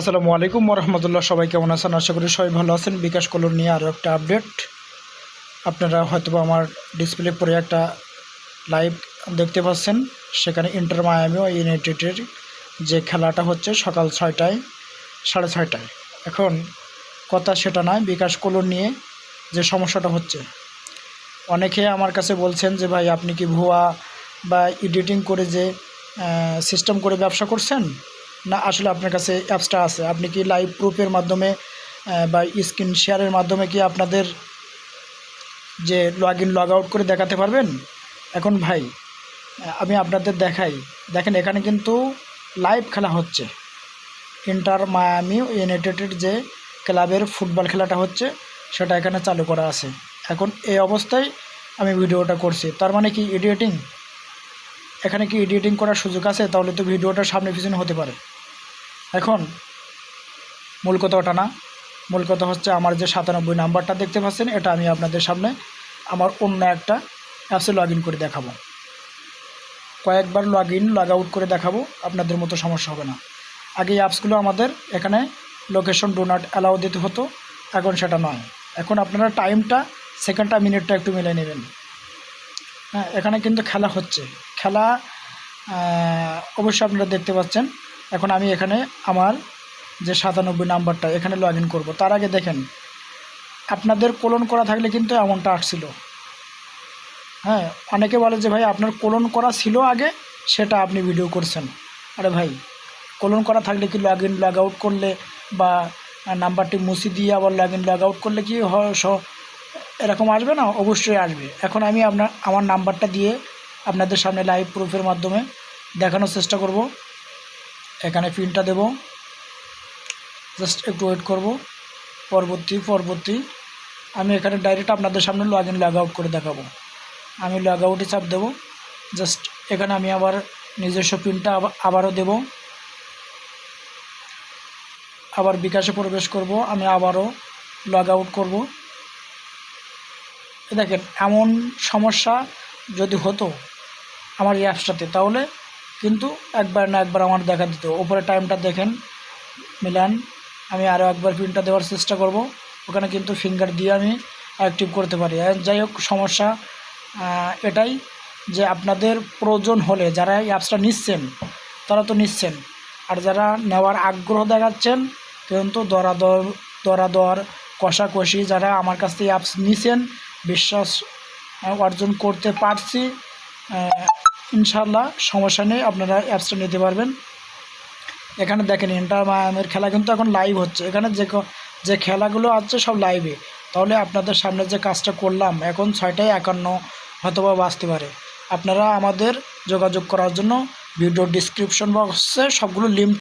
আসসালামু আলাইকুম রহমতুল্লাহ। সবাই কেমন আছেন? আশা করি সবাই ভালো আছেন। বিকাশ কলোর নিয়ে আরও একটা আপডেট। আপনারা হয়তোবা আমার ডিসপ্লে পরে একটা লাইভ দেখতে পাচ্ছেন। সেখানে ইন্টার মায়ামি ও ইউনাইটেডের যে খেলাটা হচ্ছে সকাল ছয়টায়, সাড়ে ছয়টায়। এখন কথা সেটা নয়, বিকাশ কলোর নিয়ে যে সমস্যাটা হচ্ছে। অনেকে আমার কাছে বলছেন যে, ভাই, আপনি কি ভুয়া বা এডিটিং করে যে সিস্টেম করে ব্যবসা করছেন? না, আসলে আপনার কাছে অ্যাপসটা আছে। আপনি কি লাইভ প্রুফের মাধ্যমে বা স্ক্রিন শেয়ারের মাধ্যমে কি আপনাদের যে লগ ইন লগ আউট করে দেখাতে পারবেন? এখন ভাই আমি আপনাদের দেখাই। দেখেন, এখানে কিন্তু লাইভ খেলা হচ্ছে। ইন্টার মায়ামি ইউনাইটেডের যে ক্লাবের ফুটবল খেলাটা হচ্ছে, সেটা এখানে চালু করা আছে। এখন এই অবস্থায় আমি ভিডিওটা করছি। তার মানে কি এডিটিং এখানে কি এডিটিং করার সুযোগ আছে? তাহলে তো ভিডিওটা সামনে পিছনে হতে পারে। এখন, মূল কথা ওটা না। মূল কথা হচ্ছে আমার যে সাতানব্বই নাম্বারটা দেখতে পাচ্ছেন, এটা আমি আপনাদের সামনে আমার অন্য একটা অ্যাপসে লগ করে দেখাবো। কয়েকবার লগ ইন লগ আউট করে দেখাবো, আপনাদের মতো সমস্যা হবে না। আগে এই অ্যাপসগুলো আমাদের এখানে লোকেশন ডো নট অ্যালাউ দিতে হতো, এখন সেটা নয়। এখন আপনারা টাইমটা সেকেন্ডটা মিনিটটা একটু মিলে নেবেন। হ্যাঁ এখানে কিন্তু খেলা হচ্ছে। খেলা অবশ্যই আপনারা দেখতে পাচ্ছেন। এখন আমি এখানে আমার যে সাতানব্বই নাম্বারটা, এখানে লগ ইন করব। তার আগে দেখেন, আপনাদের কোলন করা থাকলে কিন্তু এমনটা আসছিল। হ্যাঁ অনেকে বলে যে ভাই, আপনার কোলন করা ছিল আগে, সেটা আপনি ভিডিও করছেন। আরে ভাই কোলন করা থাকলে কি লগ ইন লগ আউট করলে বা নাম্বারটি মুছি দিয়ে আবার লগ ইন লগ আউট করলে কি হয় এরকম আসবে না? অবশ্যই আসবে। এখন আমি আপনার, আমার নাম্বারটা দিয়ে আপনাদের সামনে লাইভ প্রুফের মাধ্যমে দেখানোর চেষ্টা করব। এখানে পিনটা দেব। জাস্ট একটু ওয়েট করব। পরবর্তী পরবর্তী। আমি এখানে ডাইরেক্ট আপনাদের সামনে লগ ইন লগ আউট করে দেখাবো। আমি লগ আউটে চাপ দেবো। জাস্ট এখানে আমি আবার নিজস্ব পিনটা আবার, আবারও দেব। আবার বিকাশে প্রবেশ করব। আমি আবারও লগ আউট করব দেখেন, এমন সমস্যা যদি হতো আমার এই অ্যাপসটাতে তাহলে কিন্তু একবার না একবার আমার দেখা দিত ওপরে টাইমটা দেখেন, মিলান, আমি আরও একবার প্রিন্টটা দেওয়ার চেষ্টা করব। ওখানে কিন্তু ফিঙ্গার দিয়ে আমি অ্যাক্টিভ করতে পারি। যাই হোক, সমস্যা এটাই যে আপনাদের প্রয়োজন হলে যারা এই অ্যাপসটা নিচ্ছেন, তারা তো নিচ্ছেন। আর যারা নেওয়ার আগ্রহ দেখাচ্ছেন, কিন্তু দরাদর দরাদর, কষাকষি যারা আমার কাছ থেকে অ্যাপস নিছেন, বিশ্বাস অর্জন করতে পারছি ইনশাল্লাহ সমস্যা নেই, আপনারা অ্যাপসটা নিতে পারবেন। এখানে দেখেন ইন্টার মায়ামের খেলা কিন্তু এখন লাইভ হচ্ছে। এখানে যে যে খেলাগুলো আছে সব লাইভে তাহলে আপনাদের সামনে যে কাজটা করলাম, এখন ছয়টায় একান্ন হয়তোবা বাঁচতে পারে। আপনারা আমাদের যোগাযোগ করার জন্য ভিডিও ডিসক্রিপশন বক্সে সবগুলো লিঙ্ক